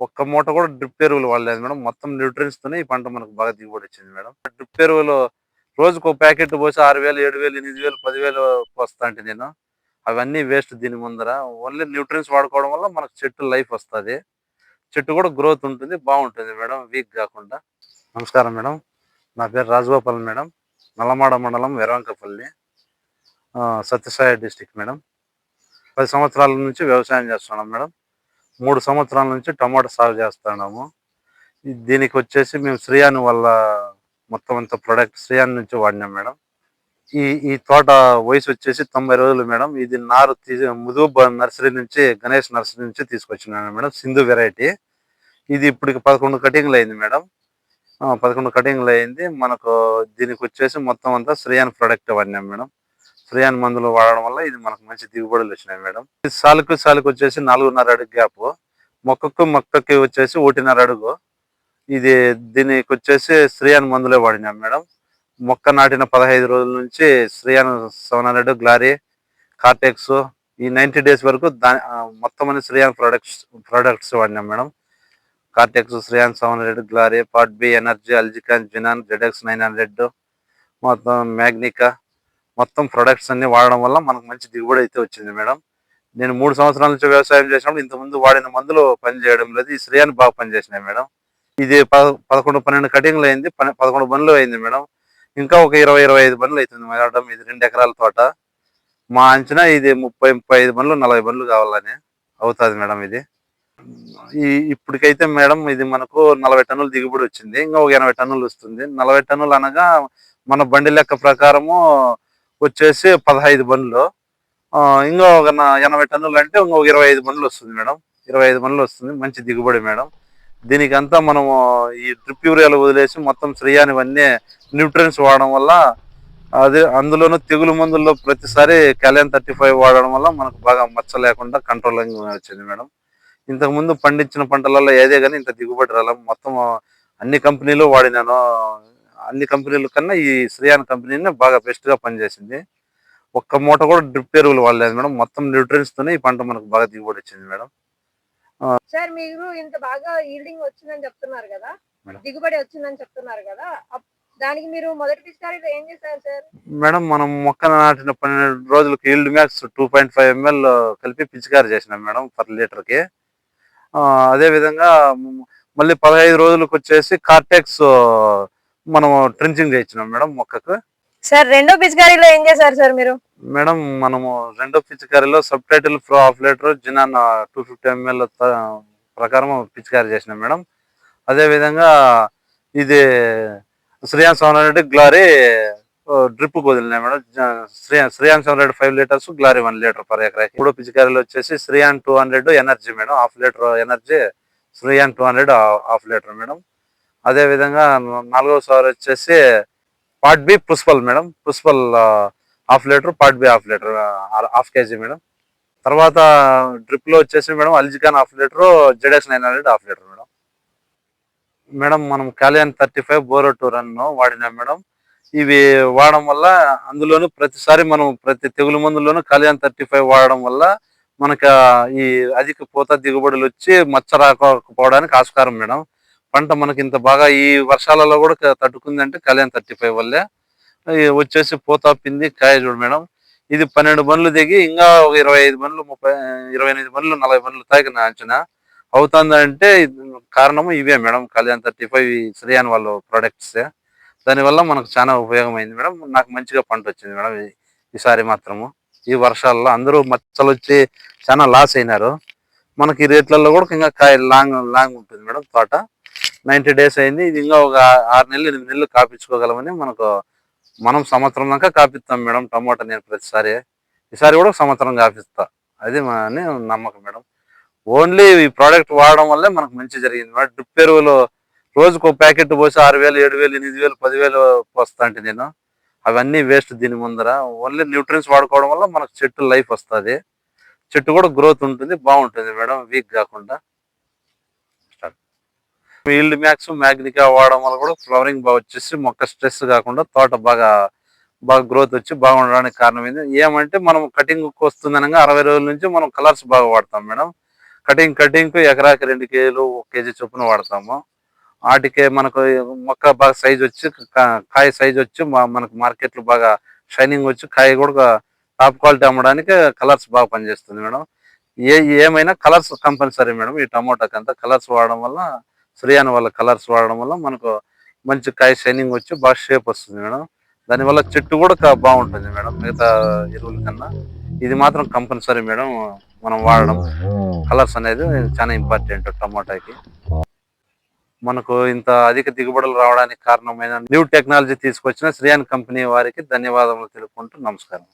ఒక్క మూట కూడా డ్రిప్ ఎరువులు వాడలేదు మేడం. మొత్తం న్యూట్రియన్స్తోనే ఈ పంట మనకు బాగా దిగుబడి వచ్చింది మేడం. డ్రిప్ ఎరువులు రోజుకు ఒక ప్యాకెట్ పోసి ఆరు వేలు ఏడు వేలు ఎనిమిది వేలు పదివేలు వస్తా అంటే నేను. అవన్నీ వేస్ట్ దీని ముందర. ఓన్లీ న్యూట్రియన్స్ వాడుకోవడం వల్ల మనకు చెట్టు లైఫ్ వస్తుంది. చెట్టు కూడా గ్రోత్ ఉంటుంది బాగుంటుంది మేడం వీక్ కాకుండా. నమస్కారం మేడం. నా పేరు రాజగోపాల్ మేడం. నల్లమాడ మండలం వెరవంకపల్లి సత్యసాయి డిస్టిక్ మేడం. పది సంవత్సరాల నుంచి వ్యవసాయం చేస్తున్నాం మేడం. మూడు సంవత్సరాల నుంచి టమాటా సాగు చేస్తున్నాము. దీనికి వచ్చేసి మేము శ్రేయాని వల్ల మొత్తం అంత ప్రొడక్ట్ శ్రీయాన్ నుంచి వాడినాం మేడం. ఈ ఈ తోట వయసు వచ్చేసి తొంభై రోజులు మేడం. ఇది నారు తీసి ముదుగు నర్సరీ నుంచి గణేష్ నర్సరీ నుంచి తీసుకొచ్చినాను మేడం సింధు వెరైటీ ఇది ఇప్పటికి పదకొండు కటింగ్లు అయింది మేడం. పదకొండు కటింగ్లు అయింది. మనకు దీనికి వచ్చేసి మొత్తం అంతా శ్రేయాన్ ప్రొడక్ట్ వాడినాం మేడం. శ్రేయాన్ మందులు వాడడం వల్ల ఇది మనకు మంచి దిగుబడులు వచ్చినాయి మేడం. ఇది సాలుకు సాలుకు వచ్చేసి నాలుగున్నర అడుగు గ్యాప్ మొక్కకు మొక్కకి వచ్చేసి ఒకటిన్నర అడుగు. ఇది దీనికి వచ్చేసి శ్రేయాన్ మందులే వాడినాం మేడం. మొక్క నాటిన పదహైదు రోజుల నుంచి Shreyan seven hundred glory cortex ఈ నైంటీ డేస్ వరకు దాని మొత్తం అన్ని Sriyan products products వాడినాం madam. Cortex Shreyan seven hundred glory part B energy Algicon Zinon Zedex nine hundred మొత్తం మ్యాగ్నికా మొత్తం ప్రొడక్ట్స్ అన్ని వాడడం వల్ల మనకు మంచి దిగుబడి అయితే వచ్చింది మేడం. నేను మూడు సంవత్సరాల నుంచి వ్యవసాయం చేసినప్పుడు ఇంతకుముందు వాడిన మందులు పనిచేయడం లేదు ఈ శ్రేయాన్ని బాగా పనిచేసినాయి మేడం. ఇది పద పదకొండు పన్నెండు కటింగ్లు అయింది పదకొండు బండ్లు అయింది మేడం. ఇంకా ఒక ఇరవై ఇరవై ఐదు బండ్లు అవుతుంది మేడం ఇది రెండు ఎకరాల తోట. మా అంచనా ఇది ముప్పై ముప్పై ఐదు బండ్లు నలభై బండ్లు కావాలని అవుతుంది మేడం ఇది. ఈ ఇప్పటికైతే మేడం ఇది మనకు నలభై టన్నులు దిగుబడి వచ్చింది ఇంకా ఒక ఎనభై టన్నులు వస్తుంది. నలభై టన్నులు అనగా మన బండి లెక్క ప్రకారము వచ్చేసి పదహైదు బండ్లు. ఆ, ఇంకా ఒక ఎనభై టన్నులు అంటే ఇంకొక ఇరవై ఐదు బండ్లు వస్తుంది మేడం. ఇరవై ఐదు బండ్లు వస్తుంది. మంచి దిగుబడి మేడం. దీనికంతా మనము ఈ డ్రిప్ యూరియాలు వదిలేసి మొత్తం శ్రేయానివన్నీ న్యూట్రియన్స్ వాడడం వల్ల అదే అందులోనూ తెగులు మందుల్లో ప్రతిసారి క్యాలియన్ థర్టీ ఫైవ్ వాడడం వల్ల మనకు బాగా మచ్చ లేకుండా కంట్రోలింగ్ వచ్చింది మేడం. ఇంతకు ముందు పండించిన పంటలలో ఏదే కానీ ఇంత దిగుబడి రాల. మొత్తం అన్ని కంపెనీలు వాడినాను. అన్ని కంపెనీల కన్నా ఈ శ్రేయాన్ కంపెనీనే బాగా బెస్ట్గా పనిచేసింది. ఒక్క మూట కూడా డ్రిప్ ఎరువులు వాడలేదు మేడం. మొత్తం న్యూట్రియన్స్ తోనే ఈ పంట మనకు బాగా దిగుబడి వచ్చింది మేడం. సార్ మీరు ఇంత బాగా ఈల్డింగ్ వచ్చిందని చెప్తున్నారు కదా. దిగుబడి వచ్చిందని చెప్తున్నారు కదా. దానికి మీరు మొదటి పిచికారీలో ఏం చేశారు సార్ మేడం మనం మొక్క నాటిన పన్నెండు రోజులకి yield max two point five ML కలిపి పిచికారి చేసినాం మేడం పర్ లీటర్కి. అదే విధంగా మళ్ళీ పదహైదు రోజులకు వచ్చేసి కార్టెక్స్ మనం ట్రించింగ్ చేయించినాం మేడం మొక్కకు. సార్ రెండో పిచికారీలో ఏం చేశారు సార్ మీరు? మేడం మనము రెండో పిచికారీలో sub title flow half litre Zinon two fifty ML ప్రకారం పిచికారీ చేసినాం మేడం. అదే విధంగా ఇది Shreyan seven hundred glory drip వదిలినాయి madam. Shreyan Shreyan seven hundred five litres glory one litre per ఎకరాకి. మూడో పిచికారీలో వచ్చేసి Shreyan two hundred energy madam half litre energy Shreyan two hundred half litre madam. అదే విధంగా నాలుగవ సారి వచ్చేసి పార్ట్ బి పుస్పల్ madam. పుస్పల్ half litre part B half litre half KG madam. తర్వాత డ్రిప్లో వచ్చేసి madam Algicon half litre Zedex nine hundred half litre madam. Madam మనం కాలియన్ థర్టీ ఫైవ్ బోరో టూ రన్ వాడినాం మేడం. ఇవి వాడడం వల్ల అందులోనూ ప్రతిసారి మనం ప్రతి తెగులు మందులోనూ కాలియన్ థర్టీ ఫైవ్ వాడడం వల్ల మనకు ఈ అధిక పూత దిగుబడులు వచ్చి మచ్చ రాకపోవడానికి ఆస్కారం మేడం. పంట మనకి ఇంత బాగా ఈ వర్షాలలో కూడా తట్టుకుందంటే కళ్యాణ్ థర్టీ ఫైవ్ వల్లే. వచ్చేసి పూత పింది కాయ చూడు మేడం. ఇది పన్నెండు బండ్లు దిగి ఇంకా ఒక ఇరవై ఐదు బండ్లు ముప్పై ఇరవై ఎనిమిది బండ్లు నలభై బండ్లు తాగిన అంచనా. అవుతుందంటే కారణము ఇవే madam Kalyan thirty five Shreyan వాళ్ళు ప్రొడక్ట్స్. దానివల్ల మనకు చాలా ఉపయోగమైంది మేడం. నాకు మంచిగా పంట వచ్చింది మేడం ఈసారి మాత్రము. ఈ వర్షాల్లో అందరూ మచ్చలు వచ్చి చాలా లాస్ అయినారు. మనకి ఈ రేట్లలో కూడా ఇంకా కాయ లాంగ్ లాంగ్ ఉంటుంది మేడం తోట. నైన్టీ డేస్ అయింది. ఇది ఇంకా ఒక ఆరు నెలలు ఎనిమిది నెలలు కాపించుకోగలమని మనకు మనం సంవత్సరం దాకా కాపిస్తాం మేడం టమోటా నేను ప్రతిసారి. ఈసారి కూడా సంవత్సరం కాపిస్తా. అది మన అని నమ్మకం మేడం. ఓన్లీ ఈ ప్రోడక్ట్ వాడడం వల్లే మనకు మంచి జరిగింది. మేడం డ్రిప్ ఎరువులు రోజుకు ప్యాకెట్ పోసి ఆరు వేలు ఏడు వేలు ఎనిమిది వేలు పదివేలు పోస్తా అంటే నేను. అవన్నీ వేస్ట్ దీని ముందర. ఓన్లీ న్యూట్రియన్స్ వాడుకోవడం వల్ల మనకు చెట్టు లైఫ్ వస్తుంది. చెట్టు కూడా గ్రోత్ ఉంటుంది బాగుంటుంది మేడం. వీక్ కాకుండా. ఫీల్డ్ మ్యాక్స్ మ్యాగ్నికా వాడడం వల్ల కూడా ఫ్లవరింగ్ బాగా వచ్చేసి మొక్క స్ట్రెస్ కాకుండా తోట బాగా బాగా గ్రోత్ వచ్చి బాగుండడానికి కారణం ఏంది ఏమంటే మనం కటింగ్ వస్తుంది అనగా అరవై రోజుల నుంచి మనం కలర్స్ బాగా వాడతాం మేడం. కటింగ్ కటింగ్కు ఎకరాకి రెండు కేజీలు ఒక కేజీ చొప్పున వాడతాము. వాటికి మనకు మొక్క బాగా సైజ్ వచ్చి కా- కాయ సైజ్ వచ్చి మనకు మార్కెట్లో బాగా షైనింగ్ వచ్చి కాయ కూడా టాప్ క్వాలిటీ అమ్మడానికి కలర్స్ బాగా పనిచేస్తుంది మేడం. ఏ ఏమైనా కలర్స్ కంపల్సరీ మేడం ఈ టమోటాకి అంతా కలర్స్ వాడడం వల్ల శ్రీయాన్ వాళ్ళ కలర్స్ వాడడం వల్ల మనకు మంచి కాయ షైనింగ్ వచ్చి బాగా షేప్ వస్తుంది మేడం. దానివల్ల చెట్టు కూడా బాగుంటుంది మేడం మిగతా ఎరువుల కన్నా. ఇది మాత్రం కంపల్సరీ మేడం మనం వాడడం. కలర్స్ అనేది చాలా ఇంపార్టెంట్ టమాటాకి. మనకు ఇంత అధిక దిగుబడులు రావడానికి కారణమైన న్యూ టెక్నాలజీ తీసుకొచ్చిన శ్రీయాన్ కంపెనీ వారికి ధన్యవాదములు తెలుపుకుంటూ నమస్కారం.